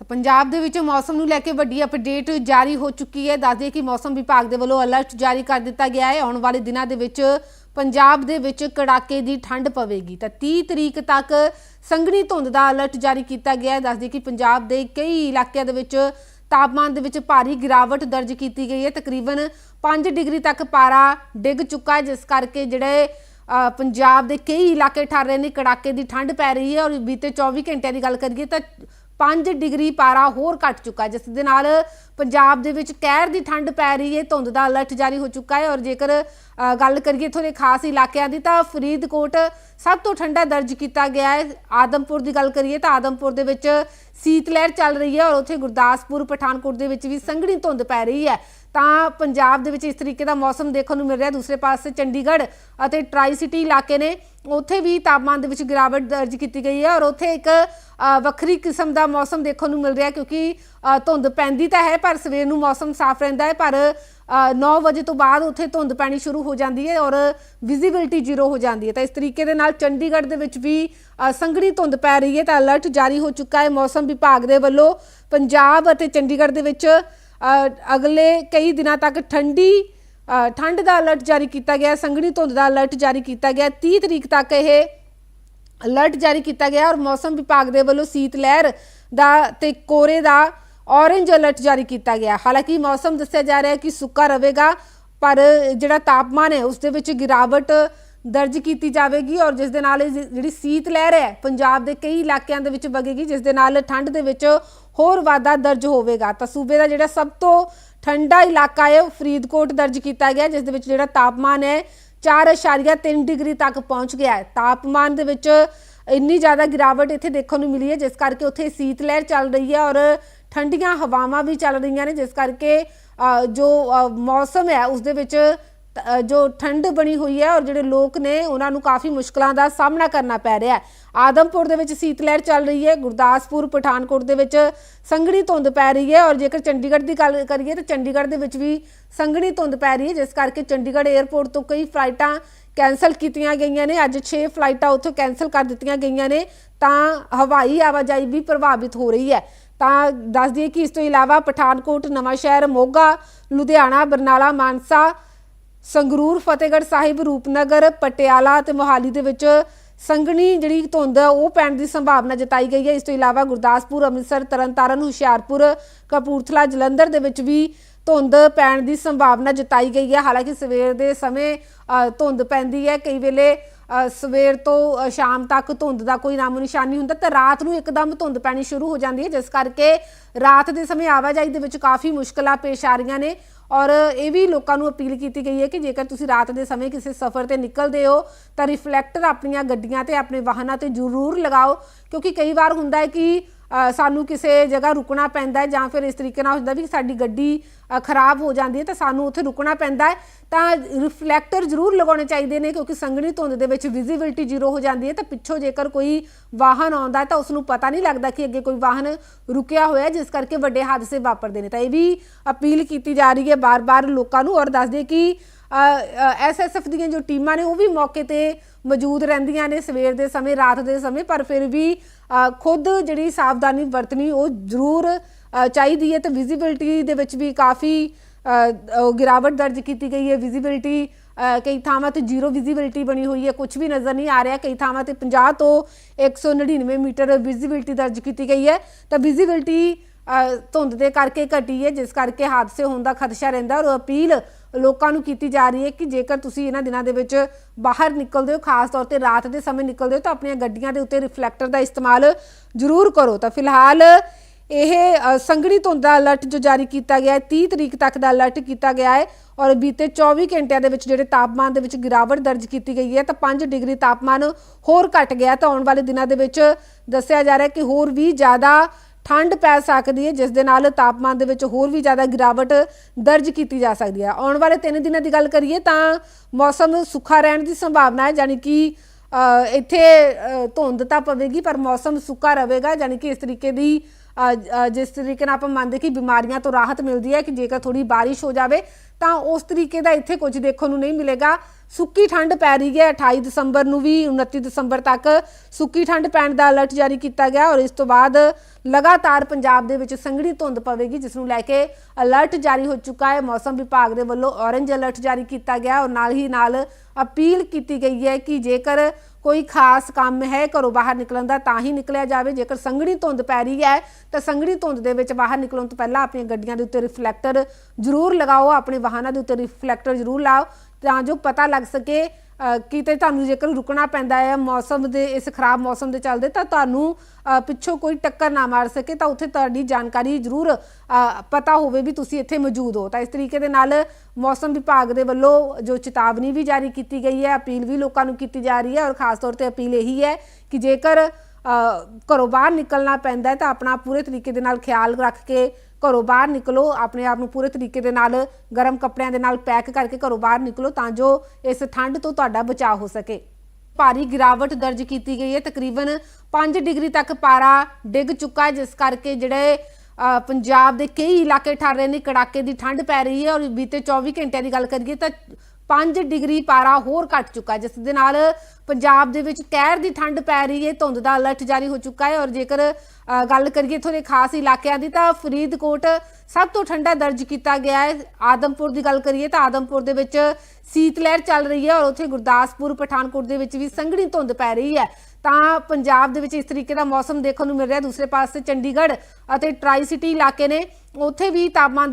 ਤਾਂ ਪੰਜਾਬ ਦੇ ਵਿੱਚ ਮੌਸਮ ਨੂੰ ਲੈ ਕੇ ਵੱਡੀ ਅਪਡੇਟ ਜਾਰੀ ਹੋ ਚੁੱਕੀ ਹੈ। ਦੱਸ ਦਈਏ ਕਿ ਮੌਸਮ ਵਿਭਾਗ ਦੇ ਵੱਲੋਂ ਅਲਰਟ ਜਾਰੀ ਕਰ ਦਿੱਤਾ ਗਿਆ ਹੈ। ਆਉਣ ਵਾਲੇ ਦਿਨਾਂ ਦੇ ਵਿੱਚ ਪੰਜਾਬ ਦੇ ਵਿੱਚ ਕੜਾਕੇ ਦੀ ਠੰਡ ਪਵੇਗੀ। ਤਾਂ 30 ਤਰੀਕ ਤੱਕ ਸੰਘਣੀ ਧੁੰਦ ਦਾ ਅਲਰਟ ਜਾਰੀ ਕੀਤਾ ਗਿਆ ਹੈ। ਦੱਸ ਦਈਏ ਕਿ ਪੰਜਾਬ ਦੇ ਕਈ ਇਲਾਕਿਆਂ ਦੇ ਵਿੱਚ ਤਾਪਮਾਨ ਦੇ ਵਿੱਚ ਭਾਰੀ ਗਿਰਾਵਟ ਦਰਜ ਕੀਤੀ ਗਈ ਹੈ। ਤਕਰੀਬਨ 5 ਡਿਗਰੀ ਤੱਕ ਪਾਰਾ ਡਿੱਗ ਚੁੱਕਾ ਹੈ, ਜਿਸ ਕਰਕੇ ਜਿਹੜੇ ਪੰਜਾਬ ਦੇ ਕਈ ਇਲਾਕੇ ਠਰ ਰਹੇ ਨੇ। ਕੜਾਕੇ ਦੀ ਠੰਡ ਪੈ ਰਹੀ ਹੈ ਔਰ ਬੀਤੇ 24 ਘੰਟਿਆਂ ਦੀ ਗੱਲ ਕਰੀਏ ਤਾਂ 5 ਡਿਗਰੀ ਪਾਰਾ ਹੋਰ ਘਟ ਚੁੱਕਾ ਜਿਸ ਦੇ ਨਾਲ ਪੰਜਾਬ ਦੇ ਵਿੱਚ ਕਹਿਰ ਦੀ ਠੰਡ ਪੈ ਰਹੀ ਹੈ, ਧੁੰਦ ਦਾ ਅਲਰਟ ਜਾਰੀ ਹੋ ਚੁੱਕਾ ਹੈ ਔਰ ਜੇਕਰ ਗੱਲ ਕਰੀਏ ਇੱਥੋਂ ਦੇ ਖਾਸ ਇਲਾਕਿਆਂ ਦੀ ਤਾਂ ਫਰੀਦਕੋਟ ਸਭ ਤੋਂ ਠੰਡਾ ਦਰਜ ਕੀਤਾ ਗਿਆ ਹੈ। ਆਦਮਪੁਰ ਦੀ ਗੱਲ ਕਰੀਏ ਤਾਂ ਆਦਮਪੁਰ ਦੇ ਵਿੱਚ ਸੀਤ ਲਹਿਰ ਚੱਲ ਰਹੀ ਹੈ ਔਰ ਉੱਥੇ ਗੁਰਦਾਸਪੁਰ, ਪਠਾਨਕੋਟ ਦੇ ਵਿੱਚ ਵੀ ਸੰਘਣੀ ਧੁੰਦ ਪੈ ਰਹੀ ਹੈ। ਤਾਂ ਪੰਜਾਬ ਦੇ ਵਿੱਚ ਇਸ ਤਰੀਕੇ ਦਾ ਮੌਸਮ ਦੇਖਣ ਨੂੰ ਮਿਲ ਰਿਹਾ। ਦੂਸਰੇ ਪਾਸੇ ਚੰਡੀਗੜ੍ਹ ਅਤੇ ਟਰਾਈ ਸਿਟੀ ਇਲਾਕੇ ਨੇ ਉੱਥੇ ਵੀ ਤਾਪਮਾਨ ਦੇ ਵਿੱਚ ਗਿਰਾਵਟ ਦਰਜ ਕੀਤੀ ਗਈ ਹੈ ਔਰ ਉੱਥੇ ਇੱਕ ਵੱਖਰੀ ਕਿਸਮ ਦਾ ਮੌਸਮ ਦੇਖਣ ਨੂੰ ਮਿਲ ਰਿਹਾ ਕਿਉਂਕਿ ਧੁੰਦ ਪੈਂਦੀ ਤਾਂ ਹੈ ਪਰ ਸਵੇਰ ਨੂੰ ਮੌਸਮ ਸਾਫ਼ ਰਹਿੰਦਾ ਹੈ। ਪਰ 9 ਵਜੇ ਤੋਂ ਬਾਅਦ ਉੱਥੇ ਧੁੰਦ ਪੈਣੀ ਸ਼ੁਰੂ ਹੋ ਜਾਂਦੀ ਹੈ ਔਰ ਵਿਜ਼ਿਬਿਲਟੀ ਜ਼ੀਰੋ ਹੋ ਜਾਂਦੀ ਹੈ। ਤਾਂ ਇਸ ਤਰੀਕੇ ਦੇ ਨਾਲ ਚੰਡੀਗੜ੍ਹ ਦੇ ਵਿੱਚ ਵੀ ਸੰਘਣੀ ਧੁੰਦ ਪੈ ਰਹੀ ਹੈ। ਤਾਂ ਅਲਰਟ ਜਾਰੀ ਹੋ ਚੁੱਕਾ ਹੈ ਮੌਸਮ ਵਿਭਾਗ ਦੇ ਵੱਲੋਂ। ਪੰਜਾਬ ਅਤੇ ਚੰਡੀਗੜ੍ਹ ਦੇ ਵਿੱਚ ਅਗਲੇ ਕਈ ਦਿਨਾਂ ਤੱਕ ਠੰਡੀ ਠੰਡ ਦਾ ਅਲਰਟ ਜਾਰੀ ਕੀਤਾ ਗਿਆ, ਸੰਘਣੀ ਧੁੰਦ ਦਾ ਅਲਰਟ ਜਾਰੀ ਕੀਤਾ ਗਿਆ ਹੈ। 30 ਤਰੀਕ ਤੱਕ ਇਹ ਅਲਰਟ ਜਾਰੀ ਕੀਤਾ ਗਿਆ ਔਰ ਮੌਸਮ ਵਿਭਾਗ ਦੇ ਵੱਲੋਂ ਸੀਤ ਲਹਿਰ ਦਾ ਤੇ ਕੋਰੇ ਦਾ ਔਰੇਂਜ ਅਲਰਟ ਜਾਰੀ ਕੀਤਾ ਗਿਆ ਹਾਲਾਂਕਿ ਮੌਸਮ ਦੱਸਿਆ ਜਾ ਰਿਹਾ ਹੈ ਕਿ ਸੁੱਕਾ ਰਹੇਗਾ, ਪਰ ਜਿਹੜਾ ਤਾਪਮਾਨ ਹੈ ਉਸ ਦੇ ਵਿੱਚ ਗਿਰਾਵਟ ਦਰਜ ਕੀਤੀ ਜਾਵੇਗੀ ਔਰ ਜਿਸ ਦੇ ਨਾਲ ਜਿਹੜੀ ਸੀਤ ਲਹਿਰ ਹੈ, ਪੰਜਾਬ ਦੇ ਕਈ ਇਲਾਕਿਆਂ ਦੇ ਵਿੱਚ ਵਗੇਗੀ, ਜਿਸ ਦੇ ਨਾਲ ਠੰਡ ਦੇ ਵਿੱਚ ਹੋਰ ਵਾਧਾ ਦਰਜ ਹੋਵੇਗਾ। ਤਾਂ ਸੂਬੇ ਦਾ ਜਿਹੜਾ ਸਭ ਤੋਂ ਠੰਡਾ ਇਲਾਕਾ ਹੈ, ਉਹ ਫਰੀਦਕੋਟ ਦਰਜ ਕੀਤਾ ਗਿਆ, ਜਿਸ ਦੇ ਵਿੱਚ ਜਿਹੜਾ ਤਾਪਮਾਨ ਹੈ 4.3 ਡਿਗਰੀ ਤੱਕ ਪਹੁੰਚ ਗਿਆ ਹੈ। ਤਾਪਮਾਨ ਦੇ ਵਿੱਚ ਇੰਨੀ ਜ਼ਿਆਦਾ ਗਿਰਾਵਟ ਇੱਥੇ ਦੇਖਣ ਨੂੰ ਮਿਲੀ ਹੈ, ਜਿਸ ਕਰਕੇ ਉੱਥੇ ਸੀਤ ਲਹਿਰ ਚੱਲ ਰਹੀ ਹੈ ਔਰ ਠੰਡੀਆਂ ਹਵਾਵਾਂ ਵੀ ਚੱਲ ਰਹੀਆਂ ਨੇ, ਜਿਸ ਕਰਕੇ ਜੋ ਮੌਸਮ ਹੈ, ਉਸ ਦੇ ਵਿੱਚ ਜੋ ਠੰਡ ਬਣੀ ਹੋਈ ਹੈ ਔਰ ਜਿਹੜੇ ਲੋਕ ਨੇ, ਉਹਨਾਂ ਨੂੰ ਕਾਫੀ ਮੁਸ਼ਕਲਾਂ ਦਾ ਸਾਹਮਣਾ ਕਰਨਾ ਪੈ ਰਿਹਾ ਹੈ। ਆਦਮਪੁਰ ਦੇ ਵਿੱਚ ਸੀਤ ਲਹਿਰ ਚੱਲ ਰਹੀ ਹੈ, ਗੁਰਦਾਸਪੁਰ, ਪਠਾਨਕੋਟ ਦੇ ਵਿੱਚ ਸੰਘਣੀ ਧੁੰਦ ਪੈ ਰਹੀ ਹੈ ਔਰ ਜੇਕਰ ਚੰਡੀਗੜ੍ਹ ਦੀ ਗੱਲ ਕਰੀਏ ਤਾਂ ਚੰਡੀਗੜ੍ਹ ਦੇ ਵਿੱਚ ਵੀ ਸੰਘਣੀ ਧੁੰਦ ਪੈ ਰਹੀ ਹੈ, ਜਿਸ ਕਰਕੇ ਚੰਡੀਗੜ੍ਹ 에ਅਰਪੋਰਟ ਤੋਂ ਕਈ ਫਲਾਈਟਾਂ ਕੈਂਸਲ ਕੀਤੀਆਂ ਗਈਆਂ ਨੇ। ਅੱਜ 6 ਫਲਾਈਟਾਂ ਉੱਥੋਂ ਕੈਂਸਲ ਕਰ ਦਿੱਤੀਆਂ ਗਈਆਂ ਨੇ, ਤਾਂ ਹਵਾਈ ਆਵਾਜਾਈ ਵੀ ਪ੍ਰਭਾਵਿਤ ਹੋ ਰਹੀ ਹੈ। ਤਾਂ ਦੱਸ ਦਈਏ ਕਿ ਇਸ ਤੋਂ ਇਲਾਵਾ ਪਠਾਨਕੋਟ, ਨਵਾਂਸ਼ਹਿਰ, ਮੋਗਾ, ਲੁਧਿਆਣਾ, ਬਰਨਾਲਾ, ਮਾਨਸਾ ਸੰਗਰੂਰ ਫਤਿਹਗੜ੍ਹ ਸਾਹਿਬ ਰੂਪਨਗਰ, ਪਟਿਆਲਾ ਅਤੇ ਮੋਹਾਲੀ ਦੇ ਵਿੱਚ ਸੰਘਣੀ ਜਿਹੜੀ ਧੁੰਦ ਉਹ ਪੈਣ ਦੀ ਸੰਭਾਵਨਾ ਜਤਾਈ ਗਈ ਹੈ। ਇਸ ਤੋਂ ਇਲਾਵਾ ਗੁਰਦਾਸਪੁਰ, ਅੰਮ੍ਰਿਤਸਰ, ਤਰਨਤਾਰਨ, ਹੁਸ਼ਿਆਰਪੁਰ, ਕਪੂਰਥਲਾ, ਜਲੰਧਰ ਦੇ ਵਿੱਚ ਵੀ ਧੁੰਦ ਪੈਣ ਦੀ ਸੰਭਾਵਨਾ ਜਤਾਈ ਗਈ ਹੈ। ਹਾਲਾਂਕਿ ਸਵੇਰ ਦੇ ਸਮੇਂ ਧੁੰਦ ਪੈਂਦੀ ਹੈ। ਕਈ ਵੇਲੇ ਸਵੇਰ ਤੋਂ ਸ਼ਾਮ ਤੱਕ ਧੁੰਦ ਦਾ ਕੋਈ ਨਾਮੋ ਨਿਸ਼ਾਨੀ ਹੁੰਦਾ ਤਾਂ ਰਾਤ ਨੂੰ ਇੱਕਦਮ ਧੁੰਦ ਪੈਣੀ ਸ਼ੁਰੂ ਹੋ ਜਾਂਦੀ ਹੈ, ਜਿਸ ਕਰਕੇ ਰਾਤ ਦੇ ਸਮੇਂ ਆਵਾਜਾਈ ਦੇ ਵਿੱਚ ਕਾਫੀ ਮੁਸ਼ਕਲਾਂ ਪੇਸ਼ ਆ ਰਹੀਆਂ ਨੇ। ਔਰ ਇਹ ਵੀ ਲੋਕਾਂ ਨੂੰ ਅਪੀਲ ਕੀਤੀ ਗਈ ਹੈ ਕਿ ਜੇਕਰ ਤੁਸੀਂ ਰਾਤ ਦੇ ਸਮੇਂ ਕਿਸੇ ਸਫ਼ਰ ਤੇ ਨਿਕਲਦੇ ਹੋ, ਤਾਂ ਰਿਫਲੈਕਟਰ ਆਪਣੀਆਂ ਗੱਡੀਆਂ ਤੇ ਆਪਣੇ ਵਾਹਨਾਂ ਤੇ ਜ਼ਰੂਰ ਲਗਾਓ, ਕਿਉਂਕਿ ਕਈ ਵਾਰ ਹੁੰਦਾ ਹੈ ਕਿ ਸਾਨੂੰ ਕਿਸੇ ਜਗ੍ਹਾ ਰੁਕਣਾ ਪੈਂਦਾ ਹੈ ਜਾਂ ਫਿਰ ਇਸ ਤਰੀਕੇ ਨਾਲ ਹੁੰਦਾ ਵੀ ਸਾਡੀ ਗੱਡੀ ਖਰਾਬ ਹੋ ਜਾਂਦੀ ਹੈ ਤਾਂ ਸਾਨੂੰ ਉੱਥੇ ਰੁਕਣਾ ਪੈਂਦਾ ਹੈ। ਤਾਂ ਰਿਫਲੈਕਟਰ ਜ਼ਰੂਰ ਲਗਾਉਣੇ ਚਾਹੀਦੇ ਨੇ ਕਿਉਂਕਿ ਸੰਘਣੀ ਧੁੰਦ ਦੇ ਵਿੱਚ ਵਿਜ਼ਿਬਿਲਟੀ ਜ਼ੀਰੋ ਹੋ ਜਾਂਦੀ ਹੈ ਤਾਂ ਪਿੱਛੋਂ ਜੇਕਰ ਕੋਈ ਵਾਹਨ ਆਉਂਦਾ ਤਾਂ ਉਸ ਨੂੰ ਪਤਾ ਨਹੀਂ ਲੱਗਦਾ ਕਿ ਅੱਗੇ ਕੋਈ ਵਾਹਨ ਰੁਕਿਆ ਹੋਇਆ ਜਿਸ ਕਰਕੇ ਵੱਡੇ ਹਾਦਸੇ ਵਾਪਰਦੇ ਨੇ। ਤਾਂ ਇਹ ਵੀ ਅਪੀਲ ਕੀਤੀ ਜਾ ਰਹੀ ਹੈ ਬਾਰ-ਬਾਰ ਲੋਕਾਂ ਨੂੰ ਔਰ ਦੱਸਦੇ ਕਿ ਐਸਐਸਐਫ ਦੀਆਂ ਜੋ ਟੀਮਾਂ ਨੇ ਉਹ ਵੀ ਮੌਕੇ ਤੇ ਮੌਜੂਦ ਰਹਿੰਦੀਆਂ ਨੇ ਸਵੇਰ ਦੇ ਸਮੇਂ, ਰਾਤ ਦੇ ਸਮੇਂ, ਪਰ ਫਿਰ ਵੀ ਖੁਦ ਜਿਹੜੀ ਸਾਵਧਾਨੀ ਵਰਤਣੀ ਉਹ ਜ਼ਰੂਰ ਚਾਹੀਦੀ ਹੈ ਤੇ ਵਿਜ਼ਿਬਿਲਟੀ ਦੇ ਵਿੱਚ ਵੀ ਕਾਫੀ ਗਿਰਾਵਟ ਦਰਜ ਕੀਤੀ ਗਈ ਹੈ। ਵਿਜ਼ਿਬਿਲਟੀ ਕਈ ਥਾਵਾਂ ਤੇ ਜ਼ੀਰੋ ਵਿਜ਼ਿਬਿਲਟੀ ਬਣੀ ਹੋਈ ਹੈ। ਕੁਝ ਵੀ ਨਜ਼ਰ ਨਹੀਂ ਆ ਰਿਹਾ। ਕਈ ਥਾਵਾਂ ਤੇ 50 ਤੋਂ 199 ਮੀਟਰ ਵਿਜ਼ਿਬਿਲਟੀ ਦਰਜ ਕੀਤੀ ਗਈ ਹੈ। ਤਾਂ ਵਿਜ਼ਿਬਿਲਟੀ ਧੁੰਦ ਦੇ ਕਰਕੇ ਘਟੀ ਹੈ ਜਿਸ ਕਰਕੇ ਹਾਦਸੇ ਹੋਣ ਦਾ ਖਦਸ਼ਾ ਰਹਿੰਦਾ ਔਰ ਅਪੀਲ ਲੋਕਾਂ ਨੂੰ ਕੀਤੀ ਜਾ ਰਹੀ ਹੈ ਕਿ ਜੇਕਰ ਤੁਸੀਂ ਇਹਨਾਂ ਦਿਨਾਂ ਦੇ ਵਿੱਚ ਬਾਹਰ ਨਿਕਲਦੇ ਹੋ ਖਾਸ ਤੌਰ ਤੇ ਰਾਤ ਦੇ ਸਮੇਂ ਨਿਕਲਦੇ ਹੋ ਤਾਂ ਆਪਣੀਆਂ ਗੱਡੀਆਂ ਦੇ ਉੱਤੇ ਰਿਫਲੈਕਟਰ ਦਾ ਇਸਤੇਮਾਲ ਜ਼ਰੂਰ ਕਰੋ। ਤਾਂ ਫਿਲਹਾਲ ਇਹ ਅ, ਸੰਘਣੀ ਧੁੰਦ ਦਾ ਅਲਰਟ ਜੋ ਜਾਰੀ ਕੀਤਾ ਗਿਆ ਹੈ 30 ਤਰੀਕ ਤੱਕ ਦਾ ਅਲਰਟ ਕੀਤਾ ਗਿਆ ਹੈ ਔਰ ਬੀਤੇ 24 ਘੰਟਿਆਂ ਦੇ ਵਿੱਚ ਜਿਹੜੇ ਤਾਪਮਾਨ ਦੇ ਵਿੱਚ ਗਿਰਾਵਟ ਦਰਜ ਕੀਤੀ ਗਈ ਹੈ ਤਾਂ 5 ਡਿਗਰੀ ਤਾਪਮਾਨ ਹੋਰ ਘਟ ਗਿਆ। ਤਾਂ ਆਉਣ ਵਾਲੇ ਦਿਨਾਂ ਦੇ ਵਿੱਚ ਦੱਸਿਆ ਜਾ ਰਿਹਾ ਹੈ ਕਿ ਹੋਰ ਵੀ ਜ਼ਿਆਦਾ ਠੰਡ ਪੈ ਸਕਦੀ ਹੈ, ਜਿਸ ਦੇ ਨਾਲ ਤਾਪਮਾਨ ਦੇ ਵਿੱਚ ਹੋਰ ਵੀ ਜ਼ਿਆਦਾ ਗਿਰਾਵਟ ਦਰਜ ਕੀਤੀ ਜਾ ਸਕਦੀ ਹੈ। ਆਉਣ ਵਾਲੇ 3 ਦਿਨਾਂ ਦੀ ਗੱਲ ਕਰੀਏ ਤਾਂ ਮੌਸਮ ਸੁੱਖਾ ਰਹਿਣ ਦੀ ਸੰਭਾਵਨਾ ਹੈ, ਯਾਨੀ ਕਿ ਇੱਥੇ ਧੁੰਦ ਤਾਂ ਪਵੇਗੀ, ਪਰ ਮੌਸਮ ਸੁੱਕਾ ਰਹੇਗਾ, ਯਾਨੀ ਕਿ ਇਸ ਤਰੀਕੇ ਦੀ ਜਿਸ ਤਰੀਕੇ ਨਾਲ ਆਪਾਂ ਮੰਨਦੇ ਕਿ ਬਿਮਾਰੀਆਂ ਤੋਂ ਰਾਹਤ ਮਿਲਦੀ ਹੈ ਕਿ ਜੇਕਰ ਥੋੜੀ ਬਾਰਿਸ਼ ਹੋ ਜਾਵੇ, ਤਾਂ ਉਸ ਤਰੀਕੇ ਦਾ ਇੱਥੇ ਕੁਝ ਦੇਖਣ ਨੂੰ ਨਹੀਂ ਮਿਲੇਗਾ। ਸੁੱਕੀ ਠੰਡ ਪੈ ਰਹੀ ਹੈ। 28 ਦਸੰਬਰ ਨੂੰ ਵੀ 29 ਦਸੰਬਰ ਤੱਕ ਸੁੱਕੀ ਠੰਡ ਪੈਣ ਦਾ ਅਲਰਟ ਜਾਰੀ ਕੀਤਾ ਗਿਆ ਔਰ ਇਸ ਤੋਂ ਬਾਅਦ ਲਗਾਤਾਰ ਪੰਜਾਬ ਦੇ ਵਿੱਚ ਸੰਘਣੀ ਧੁੰਦ ਪਵੇਗੀ, ਜਿਸ ਨੂੰ ਲੈ ਕੇ ਅਲਰਟ ਜਾਰੀ ਹੋ ਚੁੱਕਾ ਹੈ। ਮੌਸਮ ਵਿਭਾਗ ਦੇ ਵੱਲੋਂ ਔਰੇਂਜ ਅਲਰਟ ਜਾਰੀ ਕੀਤਾ ਗਿਆ ਔਰ ਨਾਲ ਹੀ ਨਾਲ ਅਪੀਲ ਕੀਤੀ ਗਈ ਹੈ ਕਿ ਜੇਕਰ ਕੋਈ ਖਾਸ ਕੰਮ ਹੈ ਘਰੋਂ ਬਾਹਰ ਨਿਕਲਣ ਦਾ, ਤਾਂ ਹੀ ਨਿਕਲਿਆ ਜਾਵੇ। ਜੇਕਰ ਸੰਘਣੀ ਧੁੰਦ ਪੈ ਰਹੀ ਹੈ, ਤਾਂ ਸੰਘਣੀ ਧੁੰਦ ਦੇ ਵਿੱਚ ਬਾਹਰ ਨਿਕਲਣ ਤੋਂ ਪਹਿਲਾਂ ਆਪਣੀਆਂ ਗੱਡੀਆਂ ਦੇ ਉੱਤੇ ਰਿਫਲੈਕਟਰ ਜ਼ਰੂਰ ਲਗਾਓ, ਆਪਣੇ ਵਾਹਨਾਂ ਦੇ ਉੱਤੇ ਰਿਫਲੈਕਟਰ ਜ਼ਰੂਰ ਲਾਓ, ਤਾਂ ਜੋ ਪਤਾ ਲੱਗ ਸਕੇ ਕਿਤੇ ਤੁਹਾਨੂੰ ਜੇਕਰ ਰੁਕਣਾ ਪੈਂਦਾ ਹੈ ਮੌਸਮ ਦੇ, ਇਸ ਖਰਾਬ ਮੌਸਮ ਦੇ ਚੱਲਦੇ ਤਾਂ ਤੁਹਾਨੂੰ ਪਿੱਛੋਂ ਕੋਈ ਟੱਕਰ ਨਾ ਮਾਰ ਸਕੇ ਤਾਂ ਉੱਥੇ ਤੁਹਾਡੀ ਜਾਣਕਾਰੀ ਜ਼ਰੂਰ ਪਤਾ ਹੋਵੇ ਵੀ ਤੁਸੀਂ ਇੱਥੇ ਮੌਜੂਦ ਹੋ। ਤਾਂ ਇਸ ਤਰੀਕੇ ਦੇ ਨਾਲ ਮੌਸਮ ਵਿਭਾਗ ਦੇ ਵੱਲੋਂ ਜੋ ਚੇਤਾਵਨੀ ਵੀ ਜਾਰੀ ਕੀਤੀ ਗਈ ਹੈ, ਅਪੀਲ ਵੀ ਲੋਕਾਂ ਨੂੰ ਕੀਤੀ ਜਾ ਰਹੀ ਹੈ ਔਰ ਖਾਸ ਤੌਰ ਤੇ ਅਪੀਲ ਇਹੀ ਹੈ ਕਿ ਜੇਕਰ ਘਰੋਂ ਬਾਹਰ ਨਿਕਲਣਾ ਪੈਂਦਾ ਹੈ ਤਾਂ ਆਪਣਾ ਪੂਰੇ ਤਰੀਕੇ ਦੇ ਨਾਲ ਖਿਆਲ ਰੱਖ ਕੇ ਘਰੋਂ ਬਾਹਰ ਨਿਕਲੋ, ਆਪਣੇ ਆਪ ਨੂੰ ਪੂਰੇ ਤਰੀਕੇ ਦੇ ਨਾਲ ਗਰਮ ਕੱਪੜਿਆਂ ਦੇ ਨਾਲ ਪੈਕ ਕਰਕੇ ਘਰੋਂ ਬਾਹਰ ਨਿਕਲੋ ਤਾਂ ਜੋ ਇਸ ਠੰਡ ਤੋਂ ਤੁਹਾਡਾ ਬਚਾਅ ਹੋ ਸਕੇ। ਭਾਰੀ ਗਿਰਾਵਟ ਦਰਜ ਕੀਤੀ ਗਈ ਹੈ। ਤਕਰੀਬਨ 5 ਡਿਗਰੀ ਤੱਕ ਪਾਰਾ ਡਿੱਗ ਚੁੱਕਾ ਹੈ, ਜਿਸ ਕਰਕੇ ਜਿਹੜੇ ਪੰਜਾਬ ਦੇ ਕਈ ਇਲਾਕੇ ਠਰ ਰਹੇ ਨੇ। ਕੜਾਕੇ ਦੀ ਠੰਡ ਪੈ ਰਹੀ ਹੈ ਔਰ ਬੀਤੇ 24 ਘੰਟਿਆਂ ਦੀ ਗੱਲ ਕਰੀਏ ਤਾਂ 5 ਡਿਗਰੀ ਪਾਰਾ ਹੋਰ ਘਟ ਚੁੱਕਾ ਜਿਸ ਦੇ ਨਾਲ ਪੰਜਾਬ ਦੇ ਵਿੱਚ ਕਹਿਰ ਦੀ ਠੰਡ ਪੈ ਰਹੀ ਹੈ, ਧੁੰਦ ਦਾ ਅਲਰਟ ਜਾਰੀ ਹੋ ਚੁੱਕਾ ਹੈ ਔਰ ਜੇਕਰ ਗੱਲ ਕਰੀਏ ਇੱਥੋਂ ਦੇ ਖਾਸ ਇਲਾਕਿਆਂ ਦੀ ਤਾਂ ਫਰੀਦਕੋਟ ਸਭ ਤੋਂ ਠੰਡਾ ਦਰਜ ਕੀਤਾ ਗਿਆ ਹੈ। ਆਦਮਪੁਰ ਦੀ ਗੱਲ ਕਰੀਏ ਤਾਂ ਆਦਮਪੁਰ ਦੇ ਵਿੱਚ ਸੀਤ ਲਹਿਰ ਚੱਲ ਰਹੀ ਹੈ ਔਰ ਉੱਥੇ ਗੁਰਦਾਸਪੁਰ, ਪਠਾਨਕੋਟ ਦੇ ਵਿੱਚ ਵੀ ਸੰਘਣੀ ਧੁੰਦ ਪੈ ਰਹੀ ਹੈ। ਤਾਂ ਪੰਜਾਬ ਦੇ ਵਿੱਚ ਇਸ ਤਰੀਕੇ ਦਾ ਮੌਸਮ ਦੇਖਣ ਨੂੰ ਮਿਲ ਰਿਹਾ। ਦੂਸਰੇ ਪਾਸੇ ਚੰਡੀਗੜ੍ਹ ਅਤੇ ਟਰਾਈ ਸਿਟੀ ਇਲਾਕੇ ਨੇ, ਉੱਥੇ ਵੀ ਤਾਪਮਾਨ